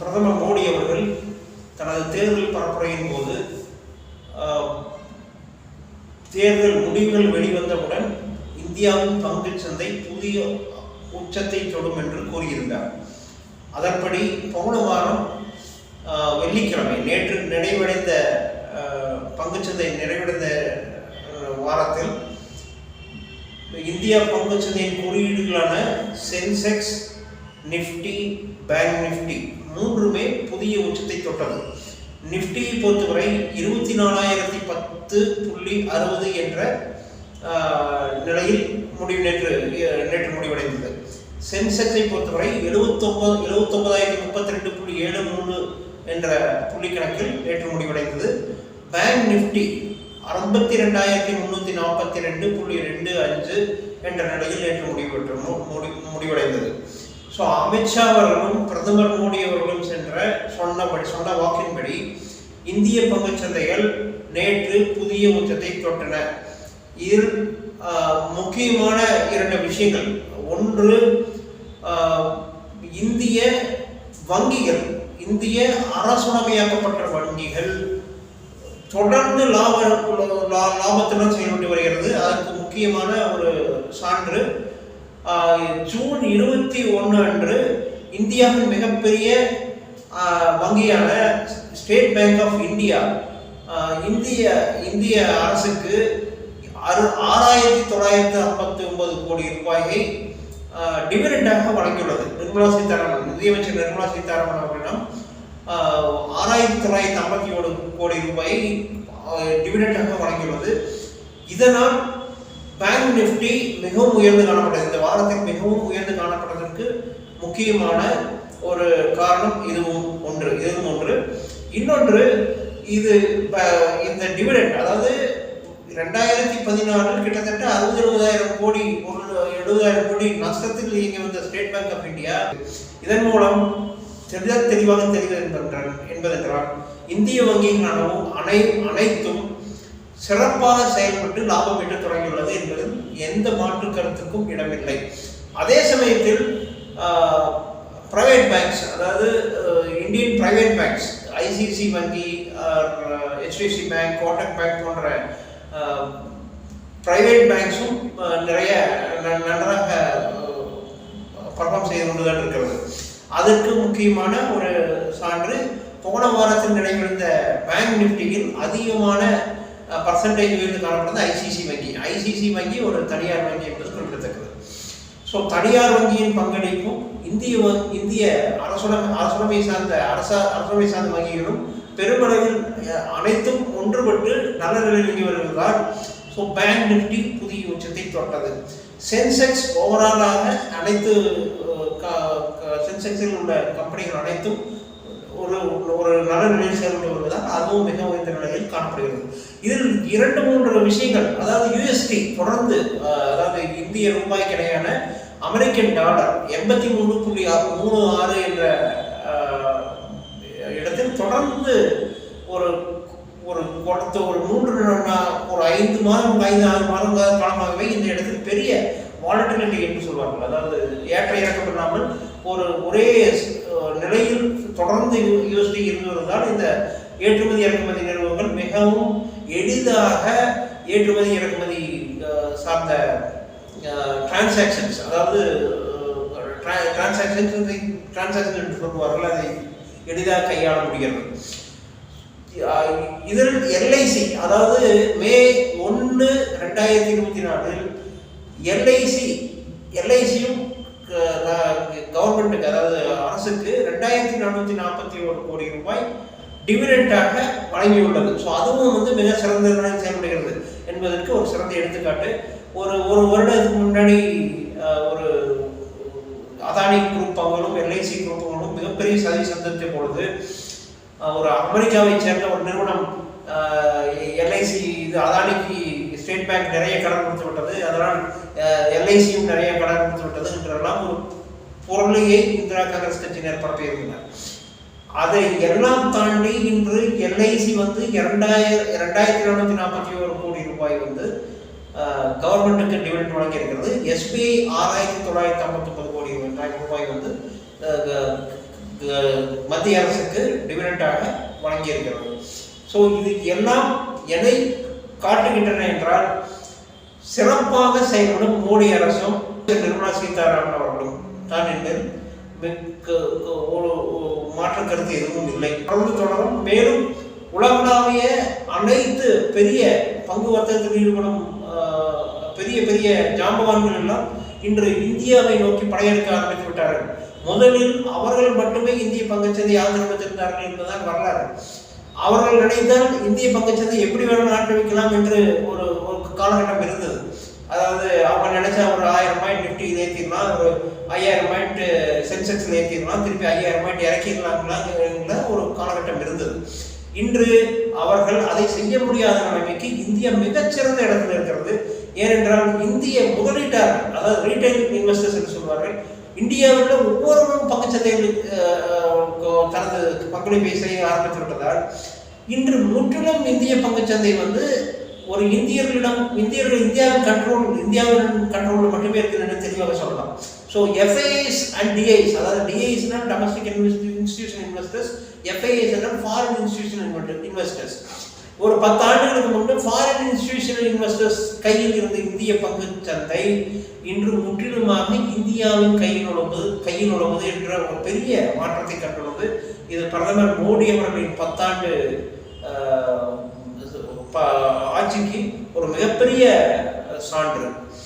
பிரதமர் மோடி அவர்கள் தனது தேர்தல் பரப்புரையின் போது தேர்தல் முடிவுகள் வெளிவந்தவுடன் இந்தியாவின் பங்கு சந்தை புதிய உச்சத்தை தொடும் என்று கூறியிருந்தார். அதன்படி போன வாரம் வெள்ளிக்கிழமை நேற்று நிறைவடைந்த பங்குச்சந்தை நிறைவடைந்த வாரத்தில் இந்தியா பங்குச்சந்தையின் குறியீடுகளான சென்செக்ஸ் நிஃப்டி பேங்க் நிஃப்டி மூன்றுமே புதிய உச்சத்தை தொட்டது. நிஃப்டியை பொறுத்தவரை இருபத்தி நாலாயிரத்தி பத்து புள்ளி அறுபது என்ற நிலையில் முடிவு நேற்று நேற்று முடிவடைந்தது. சென்செக்ஸை பொறுத்தவரை எழுபத்தொம்பது எழுபத்தொம்பதாயிரத்தி முப்பத்தி ரெண்டு புள்ளி ஏழு மூணு என்ற புள்ளி கணக்கில் நேற்று முடிவடைந்தது. பேங்க் நிஃப்டி அறுபத்தி ரெண்டாயிரத்தி முந்நூற்றி நாற்பத்தி ரெண்டு புள்ளி ரெண்டு அஞ்சு என்ற நிலையில் நேற்று முடிவு முடி முடிவடைந்தது. ஸோ அமித்ஷா அவர்களும் பிரதமர் மோடி அவர்களும் சென்ற சொன்னபடி சொன்ன வாக்கின்படி இந்திய பங்கு சந்தைகள் நேற்று புதிய உச்சத்தை தொட்டன. இதில் முக்கியமான இரண்டு விஷயங்கள். ஒன்று இந்திய வங்கிகள் இந்திய அரசுடமையாக்கப்பட்ட வங்கிகள் தொடர்ந்து லாப லா- லாபத்துடன் செயல்பட்டு வருகிறது. அதற்கு முக்கியமான ஒரு சான்று ஜூன் இருபத்தி ஒன்று அன்று இந்தியாவின் மிகப்பெரிய வங்கியான ஸ்டேட் பேங்க் ஆஃப் இந்தியா இந்திய இந்திய அரசுக்கு அறு ஆறாயிரத்தி தொள்ளாயிரத்தி ஐம்பத்தி ஒன்பது கோடி ரூபாயை டிவிடெண்டாக வழங்கியுள்ளது. நிர்மலா சீதாராமன் நிதியமைச்சர் நிர்மலா சீதாராமன் அவர்களிடம் ஆறாயிரத்தி தொள்ளாயிரத்தி ஐம்பத்தி ஏழு கோடி ரூபாயை டிவிடெண்டாக வழங்கியுள்ளது. இதனால் பேங்க் நிஃப்டி மிகவும் உயர்ந்து காணப்பட்டது இந்த வாரத்தில் மிகவும் உயர்ந்து காணப்பட்டதற்கு முக்கியமான ஒரு காரணம் இதுவும் ஒன்று இதுவும் ஒன்று. இன்னொன்று இது இந்த டிவிடெண்ட் அதாவது ரெண்டாயிரத்தி பதினாறு கிட்டத்தட்ட அறுபது எழுபதாயிரம் கோடி ஒரு எழுபதாயிரம் கோடி நஷ்டத்தில் இயங்கி வந்த ஸ்டேட் பேங்க் ஆஃப் இந்தியா இதன் மூலம் தெளிவ தெளிவாக தெரிகிறது என்பதென்றால் என்பதென்றால் இந்திய வங்கிகளானவும் அனை அனைத்தும் சிறப்பாக செயல்பட்டு லாபம் ஈட்ட தொடங்கியுள்ளது என்பதில் எந்த மாற்று கருத்துக்கும் இடமில்லை. அதே சமயத்தில் பிரைவேட் பேங்க்ஸ் அதாவது இந்தியன் பிரைவேட் பேங்க்ஸ் ஐசிசி வங்கி ஹெச்டிஎஃப்சி பேங்க் கோட்டக் பேங்க் போன்ற பிரைவேட் பேங்க்ஸும் நிறைய ந- நன்றாக பர்ஃபார்ம் செய்து கொண்டு தான் இருக்கிறது. அதற்கு முக்கியமான ஒரு சான்று போன வாரத்தில் நடைபெறுந்த பேங்க் நிஃப்டியில் அதிகமான பர்சன்டேஜ் உயர்ந்து காணப்படுறது ஐசிசி வங்கி. ஐசிசி வங்கி ஒரு தனியார் வங்கி என்பது குறிப்பிடத்தக்கது. ஸோ தனியார் வங்கியின் பங்களிப்பும் இந்திய இந்திய அரசுடன் அரசுடைமை சார்ந்த அரச அரசுடைமை சார்ந்த வங்கிகளும் பெருமளவில் அனைத்தும் ஒன்றுபட்டு நல்ல நிலையில் இயங்கி வருவதால் ஸோ பேங்க் நிஃப்டி புதிய உச்சத்தை தொட்டது. சென்செக்ஸ் ஓவராலாக அனைத்து சென்செக்ஸில் உள்ள கம்பெனிகள் அனைத்தும் ஒரு ஒரு நல்ல நிலையில் செயல்பட்டு வருவதால் அதுவும் மிக உயர்ந்த நிலையில் காணப்படுகிறது. இதில் இரண்டு மூன்று விஷயங்கள் அதாவது யூஎஸ்டி தொடர்ந்து அதாவது இந்திய ரூபாய்க்கு இடையான அமெரிக்கன் டாலர் எண்பத்தி மூணு புள்ளி ஆறு மூணு ஆறு என்ற இடத்தில் தொடர்ந்து ஒரு ஒரு கொடுத்த ஒரு மூன்று ஒரு ஐந்து மாதம் ஐந்து ஆறு மாதம் காலமாகவே இந்த இடத்தில் பெரிய வாலட்டிலிட்டி என்று சொல்வார்கள். அதாவது ஏற்ற இறக்கப்படாமல் இல்லாமல் ஒரு ஒரே நிலையில் தொடர்ந்து யூஎஸ்டி இருந்து வருவதால் இந்த ஏற்றுமதி இறக்குமதி நிறுவனங்கள் மிகவும் எளிதாக ஏற்றுமதி இறக்குமதி சார்ந்த டிரான்சாக்ஷன்ஸ் அதாவது டிரான்சாக்ஷன்ஸ் டிரான்சாக்ஷன் என்று சொல்லுவார்கள் அதை எளிதாக கையாள முடிகிறது. இதில் எல்ஐசி அதாவது மே ஒன்று ரெண்டாயிரத்தி இருபத்தி நாலில் எல்ஐசி எல்ஐசியும் கவர்மெண்ட்டுக்கு அதாவது அரசுக்கு ரெண்டாயிரத்தி நானூற்றி நாற்பத்தி ஒரு கோடி ரூபாய் டிவிடெண்டாக வழங்கியுள்ளது. ஸோ அதுவும் வந்து மிக சிறந்த செயல்படுகிறது என்பதற்கு ஒரு சிறந்த எடுத்துக்காட்டு. ஒரு ஒரு வருடத்துக்கு முன்னாடி ஒரு அதானி குரூப் பங்குகளும் எல்ஐசி குரூப் பங்குகளும் மிகப்பெரிய சதி சந்தித்த பொழுது ஒரு அமெரிக்காவை சேர்ந்த ஒரு நிறுவனம் எல்ஐசி இது அதானிக்கு ஸ்டேட் பேங்க் நிறைய கடன் கொடுத்து விட்டது. அதனால் எல்ஐசியும் நிறைய கடன் கொடுத்து விட்டது என்றெல்லாம் ஒரு பொருளையே இந்திரா காங்கிரஸ் கட்சியினர் பரப்பியிருந்தனர் அதை எல்லாம் தாண்டி இன்று எல்ஐசி வந்து இரண்டாயிரம் இரண்டாயிரத்தி இருநூற்றி நாற்பத்தி ஒரு கோடி ரூபாய் வந்து கவர்மெண்ட்டுக்கு டிவிடெண்ட் வழங்கி இருக்கிறது எஸ்பிஐ ஆறாயிரத்தி தொள்ளாயிரத்தி ஐம்பத்தி ஒன்பது கோடி ரூபாய் ரூபாய் வந்து க- மத்திய அரசுக்கு டிவிடெண்டாக வழங்கியிருக்கிறது. ஸோ இது எல்லாம் எதை காட்டுகின்றன என்றால் சிறப்பாக செயல்படும் மோடி அரசும் நிர்மலா சீதாராமன் அவர்களும் தான் என்பதில் மிக்க- ஒரு மாற்று கருத்து எதுவும் இல்லை. தொடர்ந்து தொடரும். மேலும் உலகளாவிய அனைத்து பெரிய பங்கு வர்த்தகத்தில் ஈடுபடும் பெரிய பெரிய ஜாம்பவான்கள் எல்லாம் இன்று இந்தியாவை நோக்கி படையெடுக்க ஆரம்பித்து விட்டார்கள். முதலில் அவர்கள் மட்டுமே இந்திய பங்குச்சந்தை ஆக்கிரமித்திருந்தார்கள் என்பதுதான் வரலாறு. அவர்கள் நினைத்தால் இந்திய பங்குச்சந்தை எப்படி வேணும் நாட்டு வைக்கலாம் என்று ஒரு ஒரு காலகட்டம் இருந்தது. அதாவது அவங்க நினைச்சா ஒரு ஆயிரம் பாயிண்ட் நிஃப்டி ஏற்றிடலாம் ஒரு ஐயாயிரம் பாயிண்ட் சென்செக்ஸில் ஏற்றிடலாம் திருப்பி ஐயாயிரம் பாயிண்ட் இறக்கிடலாம்லாங்கிற ஒரு காலகட்டம் இருந்தது. இன்று அவர்கள் அதை செய்ய முடியாத நிலைமைக்கு இந்தியா மிகச்சிறந்த இடத்துல இருக்கிறது. ஏனென்றால் இந்திய முதலீட்டாளர்கள் அதாவது ரீட்டைல் இன்வெஸ்டர்ஸ் என்று சொல்வார்கள் இந்தியாவில் ஒவ்வொருவரும் பங்குச்சந்தையில் தனது பங்களிப்பை செய்ய ஆரம்பித்து விட்டதால் இன்று முற்றிலும் இந்திய பங்குச்சந்தை வந்து ஒரு இந்தியர்களிடம் இந்தியர்கள் இந்தியாவின் கண்ட்ரோல் இந்தியாவின் கண்ட்ரோலில் மட்டுமே இருக்குதுன்னு தெளிவாக சொல்லலாம். ஸோ எஃப்ஐஎஸ் அண்ட் டிஐஸ் அதாவது டிஐஸ்னா domestic institution investors FIs foreign institution investors ஒரு பத்து ஆண்டுகளுக்கு முன்பு ஃபாரின் இன்ஸ்டிடியூஷனல் இன்வெஸ்டர்ஸ் கையில் இருந்த இந்திய பங்குச் சந்தை இன்று முற்றிலுமாக இந்தியாவின் கையில் உள்ளது கையில் உள்ளது என்ற ஒரு பெரிய மாற்றத்தை கண்டுள்ளது. இது பிரதமர் மோடி அவர்களின் பத்தாண்டு ஆட்சிக்கு ஒரு மிகப்பெரிய சான்று.